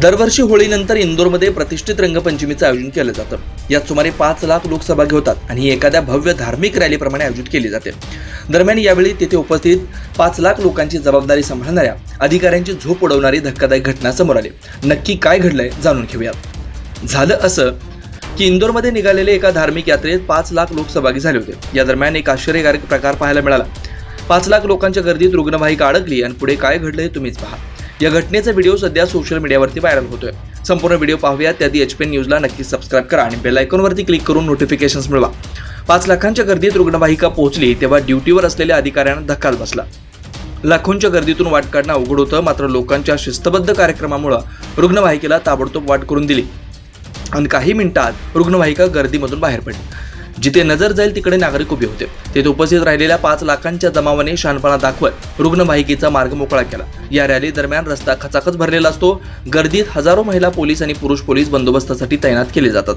दरवर्षी होळीनंतर इंदोरमध्ये प्रतिष्ठित रंगपंचमीचं आयोजन केलं जातं. यात सुमारे पाच लाख लोक सहभागी होतात आणि ही एखाद्या भव्य धार्मिक रॅलीप्रमाणे आयोजित केली जाते. दरम्यान यावेळी तेथे उपस्थित पाच लाख लोकांची जबाबदारी सांभाळणाऱ्या अधिकाऱ्यांची झोप उडवणारी धक्कादायक घटना समोर आली. नक्की काय घडलंय जाणून घेऊयात. झालं असं की इंदोरमध्ये निघालेले एका धार्मिक यात्रेत पाच लाख लोक सहभागी झाले होते. या दरम्यान एक आश्चर्यकारक प्रकार पाहायला मिळाला. पाच लाख लोकांच्या गर्दीत रुग्णवाहिका अडकली आणि पुढे काय घडलं हे तुम्हीच पहा. या घटनेचा व्हिडिओ सध्या सोशल मीडियावरती व्हायरल होतोय. संपूर्ण व्हिडिओ पाहूया त्याआधी एच पी न्यूजला नक्की सबस्क्राईब करा आणि बेल आयकॉनवरती क्लिक करून नोटिफिकेशन्स मिळवा. पाच लाखांच्या गर्दीत रुग्णवाहिका पोहोचली तेव्हा ड्युटीवर असलेल्या अधिकाऱ्यांना धक्काच बसला. लाखोंच्या गर्दीतून वाट काढणं अवघड होतं मात्र लोकांच्या शिस्तबद्ध कार्यक्रमामुळं रुग्णवाहिकेला ताबडतोब वाट करून दिली. आणि काही मिनिटात रुग्णवाहिका गर्दीमधून बाहेर पडली. जिथे नजर जाईल तिकडे नागरिक उभे होते. तेथे उपस्थित राहिलेल्या पाच लाखांच्या जमावाने शहाणपणा दाखवत रुग्णवाहिकेचा मार्ग मोकळा केला. या रॅली दरम्यान रस्ता खचाखच भरलेला असतो. गर्दीत हजारो महिला पोलीस आणि पुरुष पोलीस बंदोबस्तासाठी तैनात केले जातात.